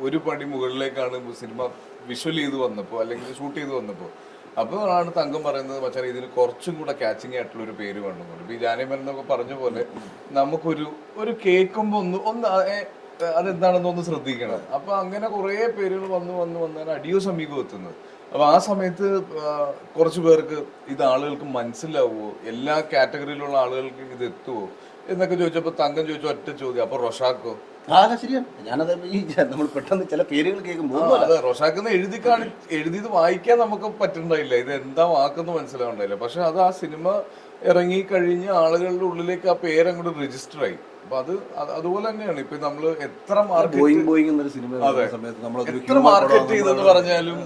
ഒരു പടി മുകളിലേക്കാണ് സിനിമ വിഷ്വൽ ചെയ്ത് വന്നപ്പോൾ അല്ലെങ്കിൽ ഷൂട്ട് ചെയ്ത് വന്നപ്പോൾ അപ്പോഴാണ് തങ്കം പറയുന്നത് മച്ചാൻ ഇതിന് കുറച്ചും കൂടെ കാച്ചിങ് ആയിട്ടുള്ള ഒരു പേര് വേണമെന്നുണ്ട് ഇപ്പൊ ഈ ജാനമരനൊക്കെ പറഞ്ഞ പോലെ നമുക്കൊരു ഒരു കേൾക്കുമ്പോൾ ഒന്ന് ഒന്ന് അതെന്താണെന്ന് ഒന്ന് ശ്രദ്ധിക്കണം. അപ്പൊ അങ്ങനെ കുറേ പേരുകൾ വന്ന് വന്ന് വന്നാണ് അടിയോ സമീപം എത്തുന്നത്. അപ്പൊ ആ സമയത്ത് കുറച്ച് പേർക്ക് ഇത് ആളുകൾക്ക് മനസ്സിലാവുമോ എല്ലാ കാറ്റഗറിയിലുള്ള ആളുകൾക്ക് ഇത് എത്തുമോ എന്നൊക്കെ ചോദിച്ചപ്പോൾ തങ്കം ചോദിച്ചു ഒറ്റ ചോദ്യം. അപ്പോൾ റൊഷാക്കോ?
ആ അതെ ശരിയാണ്. ഞാനത് ഈ നമ്മൾ പെട്ടെന്ന് ചില പേരുകൾ കേൾക്കുമ്പോൾ
അതെ റൊഷാക്കുന്ന എഴുതി കാണി എഴുതിയത് വായിക്കാൻ നമുക്ക് പറ്റുന്നുണ്ടായില്ല ഇത് എന്താ വാക്കെന്ന് മനസ്സിലാവുണ്ടായില്ല. പക്ഷെ അത് ആ സിനിമ ഇറങ്ങി കഴിഞ്ഞ ആളുകളുടെ ഉള്ളിലേക്ക് ആ പേര് അങ്ങോട്ട് രജിസ്റ്റർ ആയി. അപ്പൊ അത് അത് അതുപോലെ തന്നെയാണ്. ഇപ്പൊ നമ്മൾ എത്ര മാർക്കറ്റ്
നമ്മൾ
എത്ര മാർക്കറ്റ് ചെയ്തെന്ന് പറഞ്ഞാലും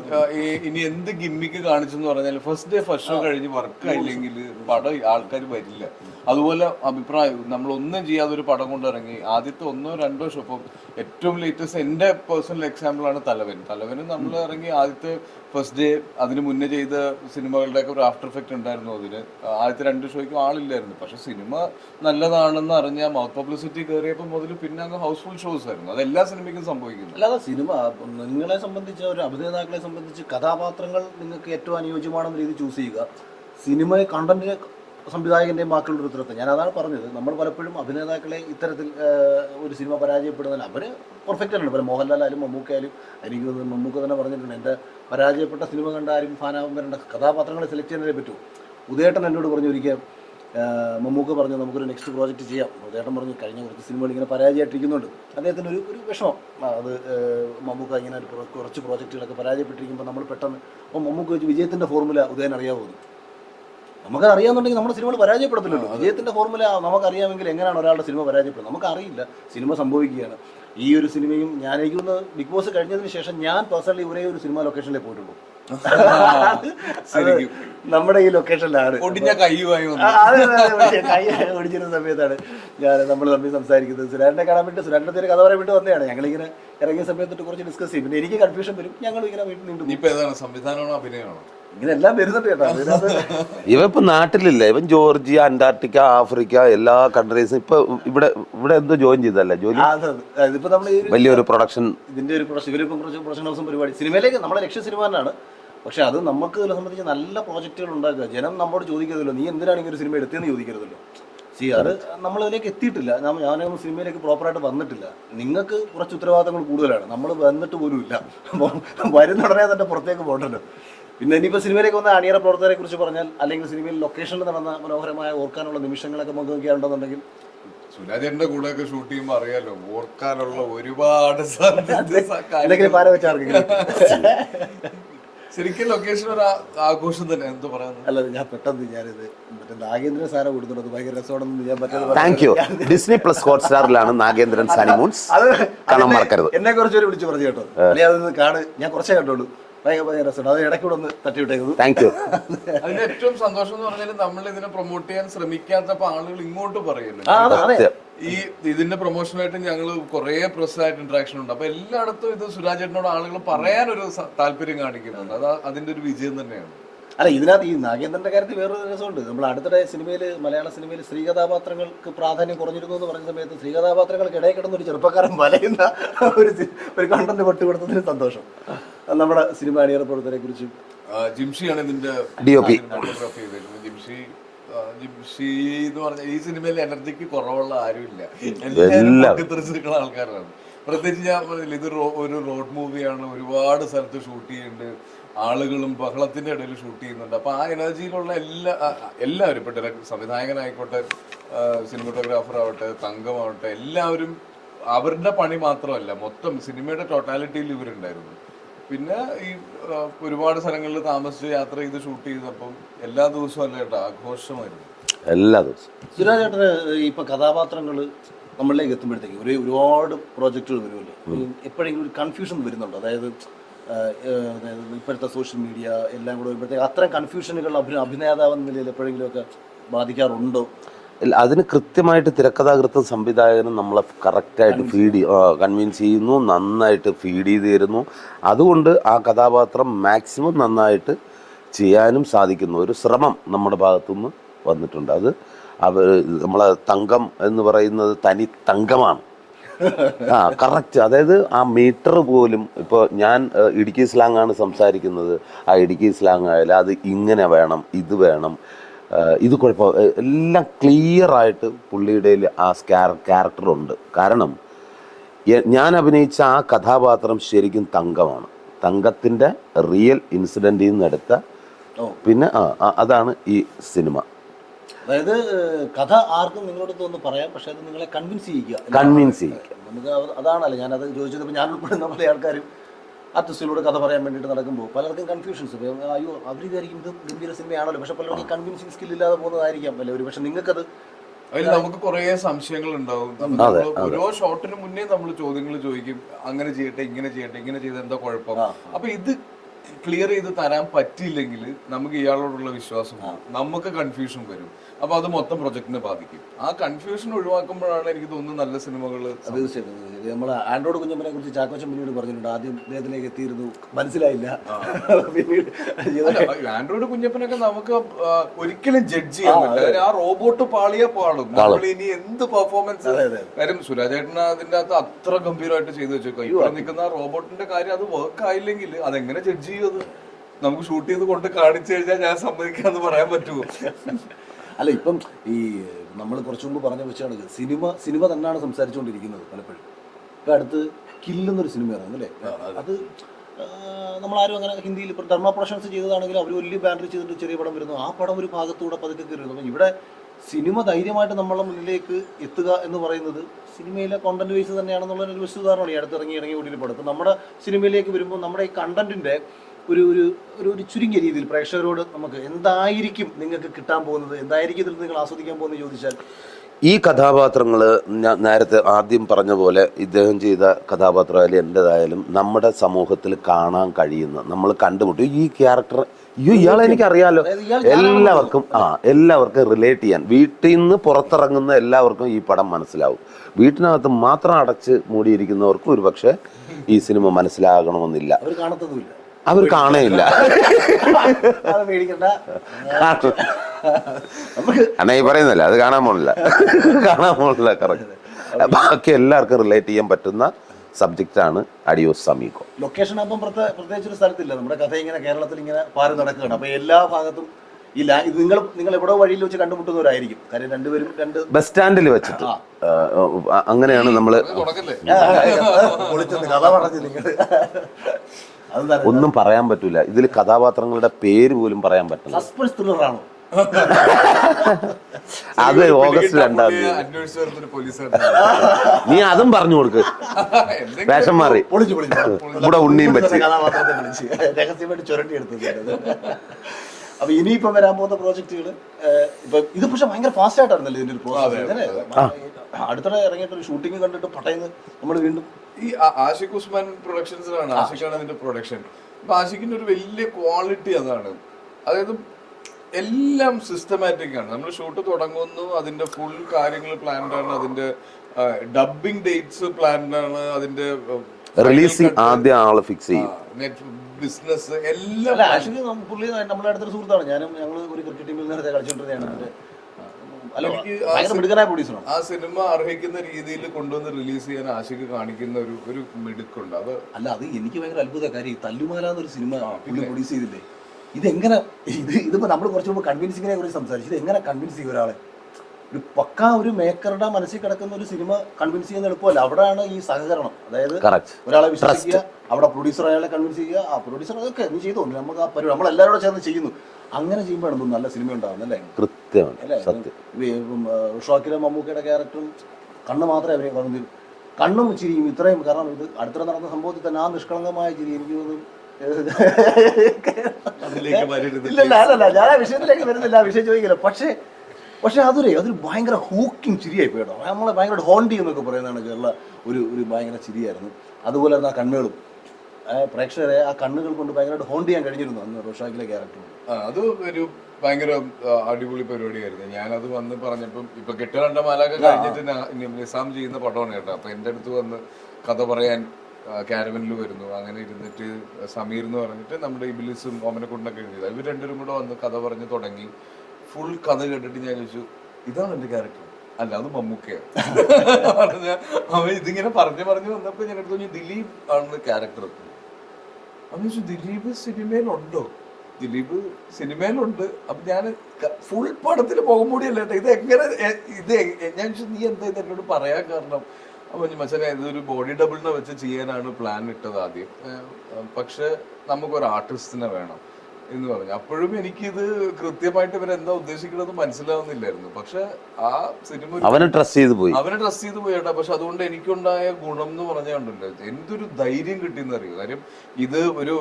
ഇനി എന്ത് ഗിമ്മിക്ക് കാണിച്ചെന്ന് പറഞ്ഞാലും ഫസ്റ്റ് ഡേ ഫസ്റ്റ് ഷോ കഴിഞ്ഞ് വർക്ക് ആയില്ലെങ്കിൽ പടം ആൾക്കാർ വരില്ല. അതുപോലെ അഭിപ്രായം നമ്മൾ ഒന്നും ചെയ്യാതെ ഒരു പടം കൊണ്ടിറങ്ങി. ആദ്യത്തെ ഒന്നോ രണ്ടോ ഷോ ഇപ്പം ഏറ്റവും ലേറ്റസ്റ്റ് എന്റെ പേഴ്സണൽ എക്സാമ്പിളാണ് തലവൻ. തലവന് നമ്മൾ ഇറങ്ങി ആദ്യത്തെ ഫസ്റ്റ് ഡേ അതിന് മുന്നേ ചെയ്ത സിനിമകളുടെയൊക്കെ ഒരു ആഫ്റ്റർ എഫക്റ്റ് ഉണ്ടായിരുന്നു അതിന്. ആദ്യത്തെ രണ്ട് ഷോയ്ക്കും ആളില്ലായിരുന്നു. പക്ഷെ സിനിമ നല്ലതാണെന്ന് അറിഞ്ഞ മൗത്ത് പബ്ലിസിറ്റി കയറിയപ്പോൾ മുതൽ പിന്നെ അങ്ങ് ഹൗസ്ഫുൾ ഷോസ് ആയിരുന്നു. അത് എല്ലാ സിനിമയ്ക്കും സംഭവിക്കുന്നു.
അല്ലാതെ സിനിമ നിങ്ങളെ സംബന്ധിച്ച് ഒരു അഭിനേതാക്കളെ സംബന്ധിച്ച് കഥാപാത്രങ്ങൾ നിങ്ങൾക്ക് ഏറ്റവും അനുയോജ്യമാണെന്ന രീതി ചൂസ് ചെയ്യുക. സിനിമയെ കണ്ടന്റിനെ സംവിധായകന്റെയും ബാക്കിയുള്ള ഉത്തരവാദിത്തം. ഞാൻ അതാണ് പറഞ്ഞത്. നമ്മൾ പലപ്പോഴും അഭിനേതാക്കളെ ഇത്തരത്തിൽ ഒരു സിനിമ പരാജയപ്പെടുന്നതിൽ അവർ പെർഫെക്റ്റ് ആണ് ഇപ്പോൾ മോഹൻലാൽ ആയാലും മമ്മൂക്ക ആയാലും എനിക്ക് മമ്മൂക്ക തന്നെ പറഞ്ഞിട്ടുണ്ട് എന്റെ പരാജയപ്പെട്ട സിനിമ കണ്ട ആരും ഫാനാവാൻ വരേണ്ട കഥാപാത്രങ്ങളെ സെലക്ട് ചെയ്യാനേ പറ്റൂ. ഉദയേട്ടൻ എന്നോട് പറഞ്ഞു ഒരിക്കൽ മമ്മൂക്ക പറഞ്ഞു നമുക്കൊരു നെക്സ്റ്റ് പ്രോജക്റ്റ് ചെയ്യാം. ഉദയേട്ടൻ പറഞ്ഞു കഴിഞ്ഞ കുറച്ച് സിനിമകൾ ഇങ്ങനെ പരാജയമായിട്ടിരിക്കുന്നുണ്ട് അദ്ദേഹത്തിന് ഒരു ഒരു വിഷമം. അത് മമ്മൂക്ക ഇങ്ങനെ ഒരു കുറച്ച് പ്രോജക്റ്റുകളൊക്കെ പരാജയപ്പെട്ടിരിക്കുമ്പോൾ നമ്മൾ പെട്ടെന്ന് അപ്പോൾ മമ്മൂക്ക വെച്ച് വിജയത്തിന്റെ ഫോർമുല ഉദയൻ അറിയാമോ എന്ന്. അറിയാന്നുണ്ടെങ്കിൽ നമ്മുടെ സിനിമകൾ പരാജയപ്പെടത്തില്ലല്ലോ. വിജയത്തിന്റെ ഫോർമുല നമുക്കറിയാമെങ്കിൽ എങ്ങനെയാണ് ഒരാളുടെ സിനിമ പരാജയപ്പെടുന്നത്? നമുക്കറിയില്ല. സിനിമ സംഭവിക്കുകയാണ്. ഈ ഒരു സിനിമയും ഞാൻ എനിക്ക് ഒന്ന് ബിഗ് ബോസ് കഴിഞ്ഞതിന് ശേഷം ഞാൻ പേഴ്സണലി ഒരേ ഒരു സിനിമ ലൊക്കേഷനിലേ പോയിട്ടുള്ളൂ. നമ്മുടെ ഈ ലൊക്കേഷനിലാണ് ഒടിച്ചിരുന്ന സമയത്താണ് ഞാൻ നമ്മൾ തമ്മിൽ സംസാരിക്കുന്നത്. സുരാറിനെ കാണാൻ വേണ്ടി സുരാറിന്റെ തീരെ കഥ പറയാൻ വേണ്ടി വന്നതാണ്. ഞങ്ങളിങ്ങനെ ഇറങ്ങിയ സമയത്തിട്ട് കുറച്ച് ഡിസ്കസ് ചെയ്യും. പിന്നെ എനിക്ക് കൺഫ്യൂഷൻ വരും. ഞങ്ങൾ ഇങ്ങനെ വീട്ടിൽ നീണ്ടു
ഏതാണ്? സംവിധാനമാണോ അഭിനയമാണോ?
ഇങ്ങനെ വരുന്നുണ്ട് കേട്ടോ. അതിനകത്ത്
ഇവ ഇപ്പൊ നാട്ടിലില്ല. ഇവൻ ജോർജിയ അന്റാർട്ടിക്ക ആഫ്രിക്ക എല്ലാ കൺട്രീസും ഇപ്പൊ ഇവിടെ ഇവിടെ എന്തോ ജോയിൻ ചെയ്തല്ലേ ജോലി?
ആ, അതെ, അതെ. ഇതിപ്പോ നമ്മൾ ഈ
വലിയൊരു പ്രൊഡക്ഷൻ
ഇതിന്റെ ഒരു പ്രൊഡക്ഷൻ ഇവരിപ്പം കുറച്ച് പ്രൊഡക്ഷൻ ഹൗസും പരിപാടി. സിനിമയിലേക്ക് നമ്മളെ ലക്ഷ്യ സിനിമാനാണ്. തന്നെയാണ് പക്ഷെ അത് നമുക്ക് ഇതിനെ സംബന്ധിച്ച് നല്ല പ്രോജക്റ്റുകൾ ഉണ്ടാക്കുക. ജനം നമ്മോട് ചോദിക്കരുതല്ലോ നീ എന്തിനാണ് ഇങ്ങനെ ഒരു സിനിമ എടുത്തതെന്ന് ചോദിക്കരുതല്ലോ? സി അത് നമ്മൾ അതിലേക്ക് എത്തിയിട്ടില്ല. ഞാൻ- ഞാനൊന്നും സിനിമയിലേക്ക് പ്രോപ്പറായിട്ട് വന്നിട്ടില്ല. നിങ്ങൾക്ക് കുറച്ച് ഉത്തരവാദിത്തങ്ങൾ കൂടുതലാണ്. നമ്മൾ വന്നിട്ട് പോലും ഇല്ല. അപ്പം വരുന്ന ഉടനെ തന്നെ പുറത്തേക്ക് പോകണ്ടല്ലോ. പിന്നെ ഇനിയിപ്പോൾ സിനിമയിലേക്ക് വന്ന അണിയറ പ്രവർത്തകരെ കുറിച്ച് പറഞ്ഞാൽ അല്ലെങ്കിൽ സിനിമയിൽ ലൊക്കേഷനിൽ നടന്ന മനോഹരമായ ഓർക്കാനുള്ള നിമിഷങ്ങളൊക്കെ നമുക്ക് നോക്കിയാണെന്നുണ്ടെങ്കിൽ
സുരാജന്റെ കൂടെ ഒക്കെ ഷൂട്ട് ചെയ്യുമ്പോൾ അറിയാലോ ഓർക്കാനുള്ള ഒരുപാട് ശരിക്കും ലൊക്കേഷൻ ഒരു ആഘോഷം തന്നെ എന്തോ പറയുന്നത്
അല്ല ഞാൻ പെട്ടെന്ന് ഞാനിത് മറ്റേ നാഗേന്ദ്രൻ സാറെ കൊടുത്തിട്ട് ഭയങ്കര രസമാണെന്ന് ഞാൻ പറ്റുന്നത്
താങ്ക് യു ഡിസ്നി പ്ലസ് ഹോട്ട്സ്റ്റാറിലാണ് നാഗേന്ദ്രൻ സാനിമൂൺസ്
അത്
കാണാൻ മറക്കരുത്.
എന്നെ കുറച്ചൊരു വിളിച്ചു പറഞ്ഞു കേട്ടോ. അല്ലെങ്കിൽ അതൊന്ന് കാണ്. ഞാൻ കുറച്ചേ കണ്ടോളൂ ഭയങ്കര ഭയങ്കര രസമാണ് അത് ഇടയ്ക്കൂടെ ഒന്ന് തട്ടിവിട്ടേക്കുന്നത്
താങ്ക് യു
അതിന്റെ ഏറ്റവും സന്തോഷം എന്ന് പറഞ്ഞാൽ നമ്മൾ ഇതിനെ പ്രൊമോട്ട് ചെയ്യാൻ ശ്രമിക്കാത്തപ്പോ ആളുകൾ ഇങ്ങോട്ട് പറയല്ലോ
ആ അതെ അതെ.
ഈ ഇതിന്റെ പ്രൊമോഷനായിട്ട് ഞങ്ങൾ കുറേ പ്രസ്സായിട്ട് ഇന്ററാക്ഷൻ ഉണ്ട്. അപ്പൊ എല്ലായിടത്തും ഇത് സുരാജേട്ടനോട് ആളുകൾ പറയാൻ സ- താല്പര്യം കാണിക്കുന്നുണ്ട്. അത് അതിന്റെ ഒരു വിജയം തന്നെയാണ്.
അല്ല ഇതിനകത്ത് ഈ നാഗേന്ദ്രന്റെ കാര്യത്തിൽ വേറൊരു രസമുണ്ട്. നമ്മൾ അടുത്തിടെ സിനിമയിൽ മലയാള സിനിമയിൽ സ്ത്രീ കഥാപാത്രങ്ങൾക്ക് പ്രാധാന്യം കുറഞ്ഞിരുന്നു എന്ന് പറഞ്ഞ സമയത്ത് സ്ത്രീ കഥാപാത്രങ്ങൾക്ക് ഇടയിൽ കിടന്ന ഒരു ചെറുപ്പക്കാരൻ വലയുന്ന ഒരു സി- ഒരു കണ്ടന്റ് പെട്ടുകൊടുത്തതിന് സന്തോഷം. അത് നമ്മുടെ സിനിമ അണിയറ പ്രവർത്തനെ കുറിച്ചും
ജിംഷിയാണ് ഇതിന്റെ
DOP.
ഫോട്ടോഗ്രാഫി ചെയ്തേക്കുന്നത് ജിംഷി ആ, ജിംഷി എന്ന് പറഞ്ഞ ഈ സിനിമയിൽ എനർജിക്ക് കുറവുള്ള ആരുമില്ല. എല്ലാവരും ആൾക്കാരാണ്. പ്രത്യേകിച്ച് ഞാൻ പറഞ്ഞില്ല ഇത് റോ- ഒരു റോഡ് മൂവിയാണ് ഒരുപാട് സ്ഥലത്ത് ഷൂട്ട് ചെയ്യുന്നുണ്ട്. ആളുകളും ബഹളത്തിന്റെ ഇടയിൽ ഷൂട്ട് ചെയ്യുന്നുണ്ട്. അപ്പൊ ആ എനർജിയിലുള്ള എല്ലാ ആ, എല്ലാവരും ഇപ്പൊ ഡയറക്ടർ സംവിധായകനായിക്കോട്ടെ സിനിമറ്റോഗ്രാഫർ ആവട്ടെ തങ്കമാവട്ടെ എല്ലാവരും അവരുടെ പണി മാത്രമല്ല മൊത്തം സിനിമയുടെ ടോട്ടാലിറ്റിയിൽ ഇവരുണ്ടായിരുന്നു. പിന്നെ ഈ ഒരുപാട് സ്ഥലങ്ങളിൽ താമസിച്ച് യാത്ര ചെയ്ത് ഷൂട്ട് ചെയ്തപ്പം എല്ലാ ദിവസവും അല്ല കേട്ടോ ആഘോഷമായിരുന്നു.
എല്ലാ ദിവസവും.
സുരാജ് ചേട്ടന് ഇപ്പൊ കഥാപാത്രങ്ങൾ നമ്മളിലേക്ക് എത്തുമ്പോഴത്തേക്ക് ഒരു ഒരുപാട് പ്രോജക്റ്റുകൾ വരുമല്ലോ. എപ്പോഴെങ്കിലും ഒരു കൺഫ്യൂഷൻ വരുന്നുണ്ടോ? അതായത് അതായത് ഇപ്പോഴത്തെ സോഷ്യൽ മീഡിയ എല്ലാം കൂടെ വരുമ്പോഴത്തേക്ക് അത്തരം കൺഫ്യൂഷനുകൾ അഭിനേതാവ് എന്ന നിലയിൽ എപ്പോഴെങ്കിലും ഒക്കെ ബാധിക്കാറുണ്ടോ?
അതിന് കൃത്യമായിട്ട് തിരക്കഥാകൃത്തും സംവിധായകനും നമ്മളെ കറക്റ്റായിട്ട് ഫീഡ് കൺവിൻസ് ചെയ്യുന്നു നന്നായിട്ട് ഫീഡ് ചെയ്ത് തരുന്നു അതുകൊണ്ട് ആ കഥാപാത്രം മാക്സിമം നന്നായിട്ട് ചെയ്യാനും സാധിക്കുന്നു. ഒരു ശ്രമം നമ്മുടെ ഭാഗത്തുനിന്ന് വന്നിട്ടുണ്ട്. അത് അവർ നമ്മളെ തങ്കം എന്ന് പറയുന്നത് തനി തങ്കമാണ്. ആ കറക്റ്റ് അതായത് ആ മീറ്റർ പോലും ഇപ്പോൾ ഞാൻ ഇടുക്കി സ്ലാങ്ങാണ് ആണ് സംസാരിക്കുന്നത്. ആ ഇടുക്കി സ്ലാങ് ആയാലും അത് ഇങ്ങനെ വേണം ഇത് വേണം ഇത് കുഴപ്പം എല്ലാം ക്ലിയർ ആയിട്ട് പുള്ളിയുടെ ആ ക്യാരക്ടറുണ്ട് കാരണം ഞാൻ അഭിനയിച്ച ആ കഥാപാത്രം ശരിക്കും തങ്കമാണ്. തങ്കത്തിന്റെ റിയൽ ഇൻസിഡന്റിൽ നിന്ന് എടുത്ത പിന്നെ ആ അതാണ് ഈ സിനിമ
അതായത് കഥ ആർക്കും നിങ്ങളോട് ഒന്ന് പറയാം പക്ഷെ അത് നിങ്ങളെ കൺവിൻസ് ചെയ്യിക്കുക.
കൺവിൻസ് ചെയ്യിക്കുക.
നമുക്ക് അത് അതാണല്ലോ ഞാനത് ചോദിച്ചത്. ഞാൻ ഉൾപ്പെടുന്ന പല ആൾക്കാരും ആർട്ടിസ്റ്റുകളോട് കഥ പറയാൻ വേണ്ടിയിട്ട് നടക്കുമ്പോൾ പലർക്കും കൺഫ്യൂഷൻസ് അയ്യോ അവർ വിചാരിക്കും ഇത് ഗംഭീര സിനിമയാണല്ലോ. പക്ഷെ പലർക്കും കൺവിൻസിങ് സ്കിൽ ഇല്ലാതെ പോകുന്നതായിരിക്കാം. അല്ലേ? ഒരു പക്ഷെ നിങ്ങൾക്കത്
അതിൽ നമുക്ക് കുറേ സംശയങ്ങൾ ഉണ്ടാവും ഓരോ ഷോട്ടിന് മുന്നേ നമ്മൾ ചോദ്യങ്ങൾ ചോദിക്കും. അങ്ങനെ ചെയ്യട്ടെ ഇങ്ങനെ ചെയ്യട്ടെ ഇങ്ങനെ ചെയ്ത് എന്താ കുഴപ്പം? അപ്പൊ ഇത് ക്ലിയർ ചെയ്ത് തരാൻ പറ്റിയില്ലെങ്കിൽ നമുക്ക് ഇയാളോടുള്ള വിശ്വാസം പോകും നമുക്ക് കൺഫ്യൂഷൻ വരും. അപ്പൊ അത് മൊത്തം പ്രൊജക്ടിനെ ബാധിക്കും. ആ കൺഫ്യൂഷൻ ഒഴിവാക്കുമ്പോഴാണ് എനിക്ക് തോന്നുന്നത് നല്ല സിനിമകൾ
തീർച്ചയായിട്ടും. നമ്മൾ ആൻഡ്രോയിഡ് കുഞ്ഞമ്മനെ കുറിച്ച് ചാക്കോച്ചൻ പിന്നീട് പറഞ്ഞിട്ടുണ്ട്. ആദ്യം അദ്ദേഹത്തിലേക്ക് എത്തിയിരുന്നു. മനസ്സിലായില്ല. പിന്നീട്
ആൻഡ്രോയിഡ് കുഞ്ഞപ്പനൊക്കെ നമുക്ക് ഒരിക്കലും ജഡ്ജ് ചെയ്യാൻ പറ്റില്ല. ആ റോബോട്ട് പാളിയ പാളും. നമ്മൾ ഇനി എന്ത് പെർഫോമൻസ് കാര്യം സുരാജേട്ടൻ അതിന്റെ അകത്ത് അത്ര ഗംഭീരമായിട്ട് ചെയ്തു വെച്ചേക്കും ഇവിടെ നിൽക്കുന്ന ആ റോബോട്ടിന്റെ കാര്യം അത് വർക്ക് ആയില്ലെങ്കിൽ അതെങ്ങനെ ജഡ്ജ് ചെയ്യും നമുക്ക് ഷൂട്ട് ചെയ്ത് കൊണ്ട് കാണിച്ചു കഴിഞ്ഞാൽ ഞാൻ സമ്മതിക്കാന്ന് പറയാൻ പറ്റുമോ?
അല്ല ഇപ്പം ഈ നമ്മൾ കുറച്ചു മുമ്പ് പറഞ്ഞ വെച്ചാണ് സിനിമ സിനിമ തന്നെയാണ് സംസാരിച്ചുകൊണ്ടിരിക്കുന്നത് പലപ്പോഴും. ഇപ്പം അടുത്ത് കില്ലെന്നൊരു സിനിമ ഇറങ്ങും അല്ലേ? അത്. നമ്മളാരും അങ്ങനെ ഹിന്ദിയിൽ ഇപ്പം ധർമ്മ പ്രൊഡക്ഷൻസ് ചെയ്തതാണെങ്കിൽ അവർ വലിയ ബാനറിൽ ചെയ്തിട്ട് ചെറിയ പടം വരുന്നു. ആ പടം ഒരു ഭാഗത്തൂടെ പതുക്കെ കയറി അപ്പം ഇവിടെ സിനിമ ധൈര്യമായിട്ട് നമ്മളെ മുന്നിലേക്ക് എത്തുക എന്ന് പറയുന്നത് സിനിമയിലെ കോണ്ടന്റ് വൈസ് തന്നെയാണെന്നുള്ള ഒരു വസ്തുതാരണമാണ് ഈ അടുത്തിറങ്ങി ഇറങ്ങി ഓടിയ പടം. നമ്മുടെ സിനിമയിലേക്ക് വരുമ്പോൾ നമ്മുടെ ഈ കണ്ടന്റിന്റെ ഒരു ഒരു ഒരു ഒരു ചുരുങ്ങിയ രീതിയിൽ പ്രേക്ഷകരോട് നമുക്ക് എന്തായിരിക്കും നിങ്ങൾക്ക് കിട്ടാൻ പോകുന്നത്? എന്തായിരിക്കും ഇതിൽ നിങ്ങൾ ആസ്വദിക്കാൻ പോകുന്നത് ചോദിച്ചാൽ
ഈ കഥാപാത്രങ്ങൾ ഞാൻ നേരത്തെ ആദ്യം പറഞ്ഞ പോലെ ഇദ്ദേഹം ചെയ്ത കഥാപാത്രമായാലും എന്റെതായാലും നമ്മുടെ സമൂഹത്തിൽ കാണാൻ കഴിയുന്ന നമ്മൾ കണ്ടുമുട്ടും. ഈ ക്യാരക്ടർ അയ്യോ ഇയാളെ എനിക്കറിയാലോ. എല്ലാവർക്കും ആ എല്ലാവർക്കും റിലേറ്റ് ചെയ്യാൻ. വീട്ടിൽ നിന്ന് പുറത്തിറങ്ങുന്ന എല്ലാവർക്കും ഈ പടം മനസ്സിലാവും. വീട്ടിനകത്ത് മാത്രം അടച്ച് മൂടിയിരിക്കുന്നവർക്കും ഒരുപക്ഷെ ഈ സിനിമ മനസ്സിലാകണമെന്നില്ല.
അവർ നമുക്ക്
അണ്ണാ ഈ പറയുന്നില്ല അത് കാണാൻ പോണില്ല. കാണാൻ പോണില്ല കറക്റ്റ് ബാക്കി എല്ലാവർക്കും റിലേറ്റ് ചെയ്യാൻ പറ്റുന്ന സബ്ജക്റ്റ് ആണ് അഡിയോസ് സമീകോ
ലൊക്കേഷൻ അപ്പം പ്രത്യേക പ്രത്യേകിച്ച് ഒരു സ്ഥലത്തില്ല. നമ്മുടെ കഥ ഇങ്ങനെ കേരളത്തിൽ ഇങ്ങനെ പാറി നടക്കുകയാണ് അപ്പൊ എല്ലാ ഭാഗത്തും ഈ ലാ ഇത് നിങ്ങൾ നിങ്ങൾ എവിടെ വഴിയിൽ വെച്ച് കണ്ടുമുട്ടുന്നവരായിരിക്കും. കാര്യം രണ്ടുപേരും രണ്ട്
ബസ് സ്റ്റാൻഡിൽ വെച്ചിട്ട്. അങ്ങനെയാണ് നമ്മൾ
കഥ പറഞ്ഞു നിങ്ങൾ
ഒന്നും പറയാൻ പറ്റൂല. ഇതിൽ കഥാപാത്രങ്ങളുടെ പേര് പോലും പറയാൻ പറ്റില്ല.
സസ്പെൻസ് ത്രില്ലറാണോ.
അത് ഓഗസ്റ്റ് രണ്ടാം തീയതി. നീ അതും പറഞ്ഞു കൊടുക്ക്. വേഷം മാറി. ഇവിടെ ഉണ്ണിയും വെച്ച്.
രഹസ്യമായിട്ട് ചുരണ്ടി എടുത്തത് അപ്പൊ ഇനിയിപ്പോ വരാൻ പോകുന്ന പ്രോജക്റ്റുകൾ ഇപ്പൊ ഇത് പക്ഷെ ഭയങ്കര ഫാസ്റ്റ് ആയിട്ടായിരുന്നല്ലോ ഇതിന്റെ ഒരു പ്രോസസ് അടുത്തിടെ ഇറങ്ങിയിട്ട് ഒരു ഷൂട്ടിംഗ് കണ്ടിട്ട് പട്ടയെന്ന് നമ്മൾ വീണ്ടും
ഈ ആഷിഖ് ഉസ്മാൻ പ്രൊഡക്ഷൻസിലാണ്. ആഷിഖാണ് അതിന്റെ പ്രൊഡക്ഷൻ. അപ്പൊ ആഷിഖിന്റെ ഒരു വലിയ ക്വാളിറ്റി അതാണ്. അതായത് എല്ലാം സിസ്റ്റമാറ്റിക് ആണ്. നമ്മൾ ഷൂട്ട് തുടങ്ങുന്നു അതിന്റെ ഫുൾ കാര്യങ്ങൾ പ്ലാൻഡ് ആണ് അതിന്റെ ഡബിങ് ഡേറ്റ്സ് പ്ലാൻഡ് ആണ് അതിന്റെ
റിലീസിംഗ് ആദ്യം ആളെ ഫിക്സ് ചെയ്യും.
ബിസിനസ് എല്ലാം
പുള്ളി നമ്മുടെ അടുത്തൊരു സുഹൃത്താണ്. ഞാനും ഞങ്ങൾ ഒരു ക്രിക്കറ്റ് ടീമിൽ നേരത്തെ കളിച്ചോണ്ടിരുന്നതാണ്. അല്ല
എനിക്ക് ആ
ഭയങ്കര മിടുക്കനായ പ്രൊഡ്യൂസറാണ്
ആ സിനിമ അർഹിക്കുന്ന രീതിയിൽ കൊണ്ടുവന്ന് റിലീസ് ചെയ്യാൻ ആശയ്ക്ക് കാണിക്കുന്ന ഒരു ഒരു മിടുക്കുണ്ട്. അത്
അല്ല അത് എനിക്ക് ഭയങ്കര അത്ഭുത കാര്യം ഈ തല്ലുമാല എന്നൊരു സിനിമ പുള്ളി പ്രൊഡ്യൂസ് ചെയ്തില്ലേ? എങ്ങനെ ഇത് ഇതിപ്പോ നമ്മൾ കുറച്ച് മുമ്പ് കൺവിൻസിങ്ങിനെ കുറിച്ച് സംസാരിച്ചു. ഇത് എങ്ങനെ കൺവിൻസ് ചെയ്യും ഒരാളെ? ഒരു പക്ക ഒരു മേക്കറുടെ മനസ്സിൽ കിടക്കുന്ന ഒരു സിനിമ കൺവിൻസ് ചെയ്യുന്ന എളുപ്പമല്ല. അവിടെയാണ് ഈ സഹകരണം. അതായത് ഒരാളെ വിശ്വസിക്കുക അവിടെ പ്രൊഡ്യൂസർ അയാളെ കൺവിൻസ് ചെയ്യുക ആ പ്രൊഡ്യൂസർ അതൊക്കെ നീ ചെയ്തു? നമുക്ക് ആ പരിപാടി നമ്മളെല്ലാവരും കൂടെ ചേർന്ന് ചെയ്യുന്നു. അങ്ങനെ ചെയ്യുമ്പോഴാണ് നല്ല സിനിമ ഉണ്ടാകുന്നത് അല്ലേ?
കൃത്യമാണ്
ഷോക്കിലെ മമ്മൂക്കയുടെ ക്യാരക്ടറും കണ്ണ് മാത്രമേ അവരെ പറഞ്ഞു കണ്ണും ചിരിയും ഇത്രയും കാരണം ഇത് അടുത്തിടെ നടന്ന സംഭവത്തിൽ തന്നെ ആ നിഷ്കളങ്കമായ ചിരി എനിക്ക് തോന്നുന്നു. ഇല്ല ഇല്ല ഞാൻ ആ വിഷയത്തിലേക്ക് വരുന്നില്ല ആ വിഷയം ചോദിക്കില്ല. പക്ഷേ പക്ഷേ അതൊരു അതൊരു ഭയങ്കര ഹൂക്കിങ് ചിരിയായി പോയിട്ടോ നമ്മളെ ഭയങ്കര ഹോണ്ടി എന്നൊക്കെ പറയുന്നതാണ് കേരള ഒരു ഒരു ഭയങ്കര ചിരിയായിരുന്നു. അതുപോലെ തന്നെ ആ കണ്ണുകളും. പ്രേക്ഷകരെ ആ കണ്ണുകൾ കൊണ്ട് ഭയങ്കരമായിട്ട് ഹോണ്ട് ചെയ്യാൻ കഴിഞ്ഞിരുന്നു അന്ന് റോഷാക്കിലെ ക്യാരക്ടർ.
അത് ഒരു ഭയങ്കര അടിപൊളി പരിപാടിയായിരുന്നു. ഞാനത് വന്ന് പറഞ്ഞപ്പം ഇപ്പൊ കെട്ടുകണ്ട മാലൊക്കെ കഴിഞ്ഞിട്ട് നിസാം ചെയ്യുന്ന പടമാണ് കേട്ടോ. അപ്പൊ എന്റെ അടുത്ത് വന്ന് കഥ പറയാൻ കാരവനിൽ വരുന്നു. അങ്ങനെ ഇരുന്നിട്ട് സമീർ എന്ന് പറഞ്ഞിട്ട് നമ്മുടെ ഇബിലിസും ഓമനക്കുണ്ടൊക്കെ എഴുതിയത്. ഇവർ രണ്ടുപേരും കൂടെ വന്ന് കഥ പറഞ്ഞ് തുടങ്ങി. ഫുൾ കഥ കേട്ടിട്ട് ഞാൻ ചോദിച്ചു ഇതാണ് എന്റെ ക്യാരക്ടർ അല്ല അത് മമ്മൂക്കയാണ്. പറഞ്ഞ അവൻ ഇതിങ്ങനെ പറഞ്ഞു പറഞ്ഞു വന്നപ്പോ ഞാൻ എടുത്തു തോന്നി ദിലീപ് ആണ് ക്യാരക്ടർ അവൻ ചോദിച്ചു ദിലീപ് സിനിമയിലുണ്ടോ? ദിലീപ് സിനിമയിലുണ്ട്. അപ്പൊ ഞാൻ ഫുൾ പടത്തിൽ പോകും കൂടിയല്ല ഇത് എങ്ങനെ ഇത് ഞാൻ ചോദിച്ചു നീ എന്താ ഇത് എന്നോട് പറയാൻ കാരണം? അപ്പൊ മച്ചാനെ ഇതൊരു ബോഡി ഡബിളിനെ വെച്ച് ചെയ്യാനാണ് പ്ലാൻ ഇട്ടത് ആദ്യം. പക്ഷെ നമുക്കൊരു ആർട്ടിസ്റ്റിനെ വേണം. എന്ന് പറഞ്ഞു. അപ്പോഴും എനിക്കിത് കൃത്യമായിട്ട് ഇവരെന്താ ഉദ്ദേശിക്കുന്നത് മനസ്സിലാവുന്നില്ലായിരുന്നു. പക്ഷെ ആ സിനിമ
അവനെ ട്രസ്റ്റ് ചെയ്ത് പോയി.
അവനെ ട്രസ്റ്റ് ചെയ്ത് പോയിട്ടാ പക്ഷെ അതുകൊണ്ട് എനിക്കുണ്ടായ ഗുണം എന്ന് പറഞ്ഞുണ്ടല്ലോ എന്തൊരു ധൈര്യം കിട്ടിയെന്ന് അറിയോ കാര്യം ഇത് ഒരു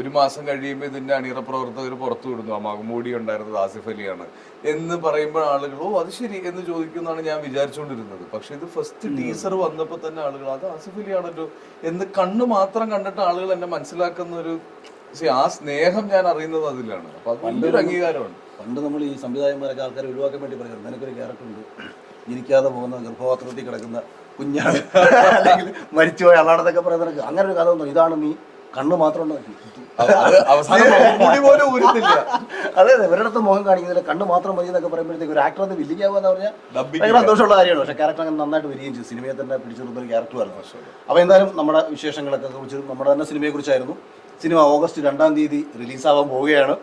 ഒരു മാസം കഴിയുമ്പോൾ ഇതിന്റെ അണിയറ പ്രവർത്തകർ പുറത്തു വിടുന്നു. ആ മകമൂടി ഉണ്ടായിരുന്നത് ആസിഫ് അലിയാണ് എന്ന് പറയുമ്പോൾ ആളുകൾ ഓ അത് ശരി എന്ന് ചോദിക്കുന്നതാണ് ഞാൻ വിചാരിച്ചുകൊണ്ടിരുന്നത്. പക്ഷെ ഇത് ഫസ്റ്റ് ടീസർ വന്നപ്പോൾ തന്നെ ആളുകൾ അത് ആസിഫ് അലിയാണല്ലോ എന്ന് കണ്ണ് മാത്രം കണ്ടിട്ട് ആളുകൾ എന്നെ മനസ്സിലാക്കുന്ന ഒരു see, ആ സ്നേഹം ഞാൻ അറിയുന്നത് അതിലാണ്. അപ്പൊ അത് വലിയൊരു അംഗീകാരമാണ്.
പണ്ട് നമ്മൾ ഈ സംവിധായകന്മാരൊക്കെ ആൾക്കാരെ ഒഴിവാക്കാൻ വേണ്ടി പറയുന്നത് നിനക്കൊരു ക്യാരക്ടർ ഉണ്ട്. ജനിക്കാതെ പോകുന്ന ഗർഭപാത്രത്തിൽ കിടക്കുന്ന കുഞ്ഞാണ്. അല്ലെങ്കിൽ മരിച്ചുപോയ ആളാണെന്നൊക്കെ പറയുന്ന അങ്ങനെ ഒരു കഥ ഒന്നും ഇതാണ് നീ കണ്ണ് മാത്രം
അത്
അതെ ഒരിടത്ത് മുഖം കാണിക്കുന്നില്ല. കണ്ണ് മാത്രം മതി എന്നൊക്കെ പറയുമ്പോഴത്തേക്ക് ഒരു ആക്ടർ അത് വില്ലിക്കാവുക എന്ന് പറഞ്ഞാൽ ഭയങ്കര സന്തോഷമുള്ള കാര്യമാണ്. പക്ഷേ ക്യാരക്ടർ അങ്ങനെ നന്നായിട്ട് വരികയും ചെയ്തു. സിനിമയെ തന്നെ പിടിച്ചെടുത്ത ഒരു ക്യാരക്ടറായിരുന്നു അപ്പോൾ എന്തായാലും നമ്മുടെ വിശേഷങ്ങളൊക്കെ കുറിച്ച് നമ്മുടെ തന്നെ സിനിമയെ കുറിച്ചായിരുന്നു സിനിമ ഓഗസ്റ്റ് രണ്ടാം തീയതി റിലീസാവാൻ പോവുകയാണ്.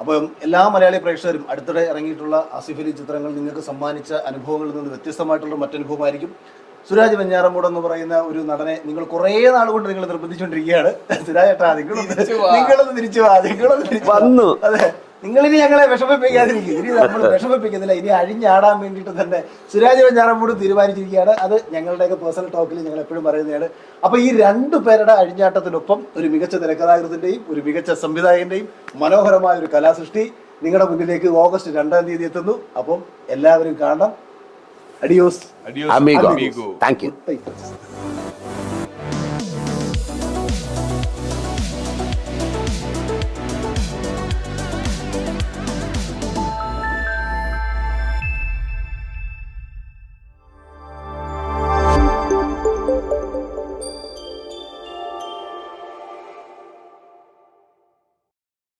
അപ്പം എല്ലാ മലയാളി പ്രേക്ഷകരും അടുത്തിടെ ഇറങ്ങിയിട്ടുള്ള ആസിഫ് അലി ചിത്രങ്ങൾ നിങ്ങൾക്ക് സമ്മാനിച്ച അനുഭവങ്ങളിൽ നിന്ന് വ്യത്യസ്തമായിട്ടുള്ള മറ്റനുഭവമായിരിക്കും. സുരാജ് വെഞ്ഞാറമൂട് എന്ന് പറയുന്ന ഒരു നടനെ നിങ്ങൾ കുറേ നാൾ കൊണ്ട് നിങ്ങൾ നിർബന്ധിച്ചുകൊണ്ടിരിക്കുകയാണ് സുരാജ് ഏട്ടാ നിങ്ങളൊന്ന്
തിരിച്ചു വാ.
നിങ്ങളൊന്ന് തിരിച്ചു വാ നിങ്ങളൊന്ന് തിരിച്ചു
വന്നു.
അതെ. നിങ്ങൾ ഇനി ഞങ്ങളെ വിഷമിപ്പിക്കാതിരിക്കും ഇനി നമ്മൾ വിഷമിപ്പിക്കുന്നില്ല. ഇനി അഴിഞ്ഞാടാൻ വേണ്ടിയിട്ട് തന്നെ സുരാജ് വെഞ്ഞാറമൂട് തീരുമാനിച്ചിരിക്കുകയാണ്. അത് ഞങ്ങളുടെയൊക്കെ പേഴ്സണൽ ടോക്കിൽ ഞങ്ങൾ എപ്പോഴും പറയുന്നതാണ്. അപ്പോൾ ഈ രണ്ടു പേരുടെ അഴിഞ്ഞാട്ടത്തിനൊപ്പം ഒരു മികച്ച തിരക്കഥാകൃത്തിന്റെയും ഒരു മികച്ച സംവിധായകന്റെയും മനോഹരമായ ഒരു കലാസൃഷ്ടി നിങ്ങളുടെ മുന്നിലേക്ക് ഓഗസ്റ്റ് രണ്ടാം തീയതി എത്തുന്നു. അപ്പം എല്ലാവരും കാണണം. അഡിയോസ്
അഡിയോസ്.
Thank you.